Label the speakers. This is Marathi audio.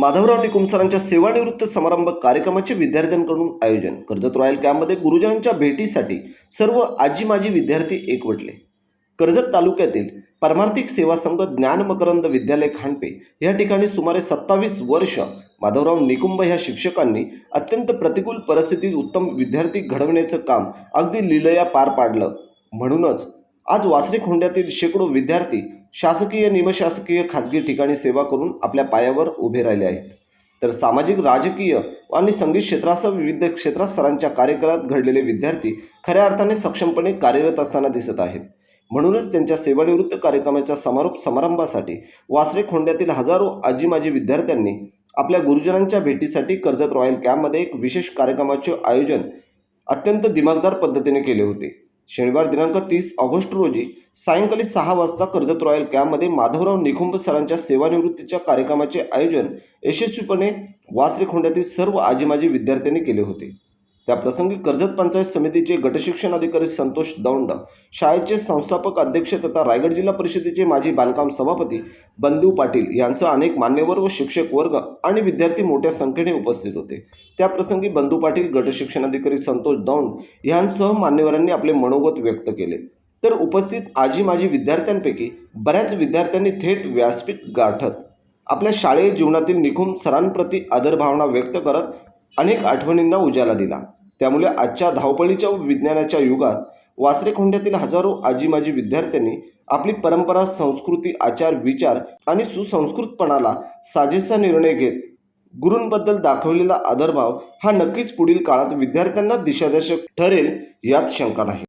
Speaker 1: माधवराव निकुमसरांच्या सेवानिवृत्त समारंभ कार्यक्रमाचे विद्यार्थ्यांकडून आयोजन. कर्जत रॉयल कॅम्पमध्ये गुरुजनांच्या भेटीसाठी सर्व आजी माजी विद्यार्थी एकवटले. कर्जत तालुक्यातील परमार्थिक सेवा संघ ज्ञान मकरंद विद्यालय खांडपे या ठिकाणी सुमारे सत्तावीस वर्ष माधवराव निकुंभ ह्या शिक्षकांनी अत्यंत प्रतिकूल परिस्थितीत उत्तम विद्यार्थी घडवण्याचं काम अगदी लिलया पार पाडलं. म्हणूनच आज वासरी खोंड्यातील शेकडो विद्यार्थी शासकीय निमशासकीय खाजगी ठिकाणी सेवा करून आपल्या पायावर उभे राहिले आहेत. तर सामाजिक राजकीय आणि संगीत क्षेत्रासह विविध क्षेत्रात सरांच्या कार्यकाळात घडलेले विद्यार्थी खऱ्या अर्थाने सक्षमपणे कार्यरत असताना दिसत आहेत. म्हणूनच त्यांच्या सेवानिवृत्त कार्यक्रमाच्या समारोप समारंभासाठी वासरे खोंड्यातील हजारो आजी माजी विद्यार्थ्यांनी आपल्या गुरुजनांच्या भेटीसाठी कर्जत रॉयल कॅम्पमध्ये एक विशेष कार्यक्रमाचे आयोजन अत्यंत दिमागदार पद्धतीने केले होते. शनिवार दिनांक तीस ऑगस्ट रोजी सायंकाळी सहा वाजता कर्जत रॉयल कॅम्पमध्ये माधवराव निकुंभ सरांच्या सेवानिवृत्तीच्या कार्यक्रमाचे आयोजन यशस्वीपणे वासरे खोंड्यातील सर्व आजी माजी विद्यार्थ्यांनी केले होते. त्याप्रसंगी कर्जत पंचायत समितीचे गटशिक्षण अधिकारी संतोष दौंड शाळेचे संस्थापक अध्यक्ष तथा रायगड जिल्हा परिषदेचे माजी बांधकाम सभापती बंधू पाटील यांचा अनेक मान्यवर व शिक्षक वर्ग आणि विद्यार्थी मोठ्या संख्येने उपस्थित होते. त्याप्रसंगी बंधू पाटील गटशिक्षण अधिकारी संतोष दौंड यांसह मान्यवरांनी आपले मनोगत व्यक्त केले. तर उपस्थित आजी माजी विद्यार्थ्यांपैकी बऱ्याच विद्यार्थ्यांनी थेट व्यासपीठ गाठत आपल्या शालेय जीवनातील निखुम सरांप्रती आदरभावना व्यक्त करत अनेक आठवणींना उजाला दिला. त्यामुळे आजच्या धावपळीच्या व विज्ञानाच्या युगात वासरे खोंड्यातील हजारो आजीमाजी विद्यार्थ्यांनी आपली परंपरा संस्कृती आचार विचार आणि सुसंस्कृतपणाला साजेसा निर्णय घेत गुरूंबद्दल दाखवलेला आदरभाव हा नक्कीच पुढील काळात विद्यार्थ्यांना दिशादर्शक ठरेल यात शंका नाही.